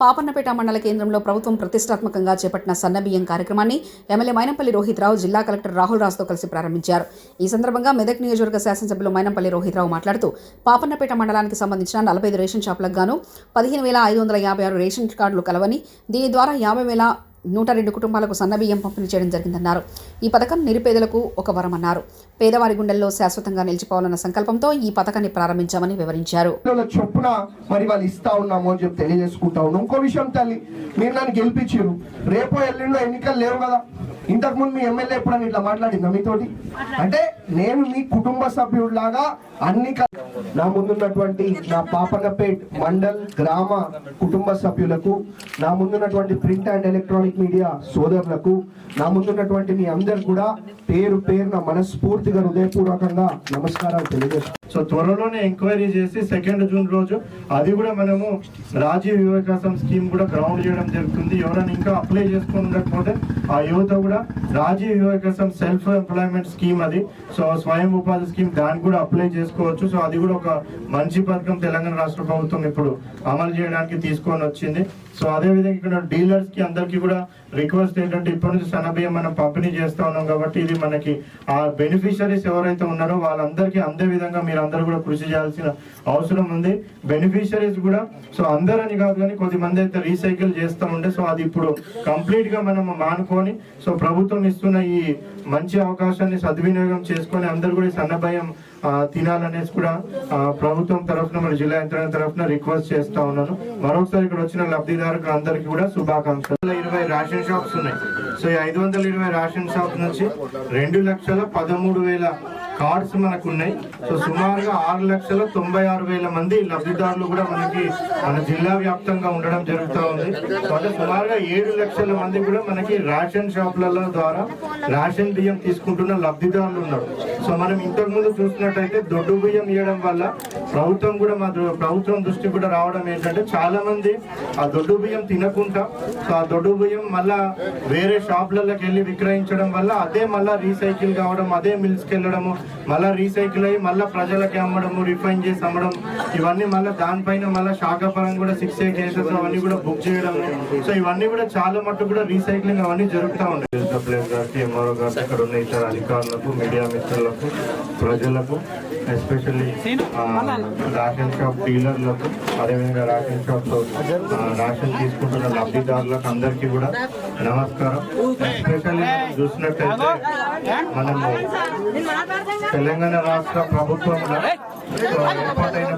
పాపన్నపేట మండల కేంద్రంలో ప్రభుత్వం ప్రతిష్టాత్మకంగా చేపట్టిన సన్నబియ్యం కార్యక్రమాన్ని ఎమ్మెల్యే మైనంపల్లి రోహిత్రావు జిల్లా కలెక్టర్ రాహుల్ రాజ్తో కలిసి ప్రారంభించారు. ఈ సందర్భంగా మెదక్ నియోజకవర్గ శాసనసభ్యులు మైనంపల్లి రోహిత్రావు మాట్లాడుతూ పాపన్నపేట మండలానికి సంబంధించిన నలభై ఐదు రేషన్ షాపులకు గాను పదిహేను వేల ఐదు వందల యాభై ఆరు రేషన్ కార్డులు కలవని దీని ద్వారా యాభై వేల నూట రెండు కుటుంబాలకు సన్నబియ్యం పంపిణీ చేయడం జరిగిందన్నారు. ఈ పథకం నిరుపేదలకు ఒక వరమన్నారు. పేదవారి గుండెల్లో శాశ్వతంగా నిలిచిపోవాలన్న సంకల్పంతో ఈ పథకాన్ని ప్రారంభించామని వివరించారు. చొప్పున మరి వాళ్ళు ఇస్తా ఉన్నాము అని చెప్పి తెలియజేసుకుంటా ఉన్నాం. ఇంకో విషయం తల్లి మీరు నన్ను గెలిపించారు రేపో ఎల్లుండో ఎన్నికలు లేవు కదా. ఇంతకు ముందు మీ ఎమ్మెల్యే ఎప్పుడైనా ఇట్లా మాట్లాడిందా మీతోటి? అంటే నేను మీ కుటుంబ సభ్యుడిలాగా అన్ని నా ముందున్నటువంటి నా పాపన్నపేట్ మండల్ గ్రామ కుటుంబ సభ్యులకు నా ముందున్నటువంటి ప్రింట్ అండ్ ఎలక్ట్రానిక్ మీడియా సోదరులకు నా ముందున్నటువంటి మీ అందరు కూడా పేరు పేరున మనస్ఫూర్తిగా హృదయపూర్వకంగా నమస్కారాలు తెలియజేస్తున్నాను. సో త్వరలోనే ఎంక్వైరీ చేసి సెకండ్ జూన్ రోజు అది కూడా మనము రాజీవ్ వివేకాసం స్కీమ్ కూడా గ్రౌండ్ చేయడం జరుగుతుంది. ఎవరైనా ఇంకా అప్లై చేసుకుని ఉండకపోతే ఆ యువత కూడా రాజీవ్ వివేకాసం సెల్ఫ్ ఎంప్లాయ్మెంట్ స్కీమ్ అది. సో స్వయం ఉపాధి స్కీమ్ దానికి కూడా అప్లై చేసుకోవచ్చు. సో అది కూడా ఒక మంచి పథకం తెలంగాణ రాష్ట్ర ప్రభుత్వం ఇప్పుడు అమలు చేయడానికి తీసుకొని వచ్చింది. సో అదే విధంగా ఇక్కడ డీలర్స్కి అందరికీ కూడా రిక్వెస్ట్ ఏంటంటే ఇప్పటి నుంచి సన్నబియ్యం మనం పంపిణీ చేస్తా ఉన్నాం కాబట్టి ఇది మనకి ఆ బెనిఫిషరీస్ ఎవరైతే ఉన్నారో వాళ్ళందరికీ అందే విధంగా మీరు మీరందరూ కూడా కృషి చేయాల్సిన అవసరం ఉంది. బెనిఫిషరీస్ కూడా సో అందరని కాదు కానీ కొద్ది మంది అయితే రీసైకిల్ చేస్తూ ఉండే సో అది ఇప్పుడు కంప్లీట్గా మనం మానుకొని సో ప్రభుత్వం ఇస్తున్న ఈ మంచి అవకాశాన్ని సద్వినియోగం చేసుకొని అందరు కూడా సన్నభయం తినాలనేసి కూడా ప్రభుత్వం తరఫున మన జిల్లా యంత్రాంగం తరఫున రిక్వెస్ట్ చేస్తా ఉన్నాను. మరొకసారి ఇక్కడ వచ్చిన లబ్ధిదారులు అందరికీ కూడా శుభాకాంక్షలు. ఇరవై రేషన్ షాప్స్ ఉన్నాయి. సో ఈ ఐదు వందల ఇరవై రేషన్ షాప్స్ నుంచి రెండు లక్షల పదమూడు వేల కార్డ్స్ మనకు ఉన్నాయి సో సుమారుగా ఆరు లక్షల తొంభై ఆరు వేల మంది లబ్ధిదారులు కూడా మనకి మన జిల్లా వ్యాప్తంగా ఉండడం జరుగుతూ ఉంది. అదే అంటే సుమారుగా ఏడు లక్షల మంది కూడా మనకి రేషన్ షాపుల ద్వారా రేషన్ బియ్యం తీసుకుంటున్న లబ్ధిదారులు ఉన్నారు. సో మనం ఇంతకు ముందు చూసినట్టయితే దొడ్డు బియ్యం ఇవ్వడం వల్ల ప్రభుత్వం కూడా మా దృ- ప్రభుత్వం దృష్టి కూడా రావడం ఏంటంటే చాలా మంది ఆ దొడ్డు బియ్యం తినకుండా సో ఆ దొడ్డు బియ్యం మళ్ళా వేరే షాపులలోకి వెళ్ళి విక్రయించడం వల్ల అదే మళ్ళా రీసైకిల్ కావడం అదే మిల్స్కి వెళ్ళడము మళ్ళా రీసైకిల్ అయ్యి మళ్ళా ప్రజలకి అమ్మడము రిఫైన్ చేసి అమ్మడం ఇవన్నీ మళ్ళీ దానిపైన మళ్ళీ శాఖపరంగా కూడా సిక్స్ ఏ కేసెస్ అవన్నీ కూడా బుక్ చేయడం. సో ఇవన్నీ కూడా చాలా మట్టుకు కూడా రీసైక్లింగ్ అవన్నీ జరుగుతూ ఉంటాయి ప్లేస్ గారికి ఎంఆర్ఓ గారికి ఇక్కడ ఉన్న ఇతర అధికారులకు మీడియా మిత్రులకు ప్రజలకు ఎస్పెషల్లీ రేషన్ షాప్ డీలర్లకు అదేవిధంగా రేషన్ షాప్ రేషన్ తీసుకుంటున్న లబ్ధిదారులకు అందరికీ కూడా నమస్కారం. ఎస్పెషల్లీ చూసినట్టయితే మనము తెలంగాణ రాష్ట్ర ప్రభుత్వంలో ఏర్పాటైన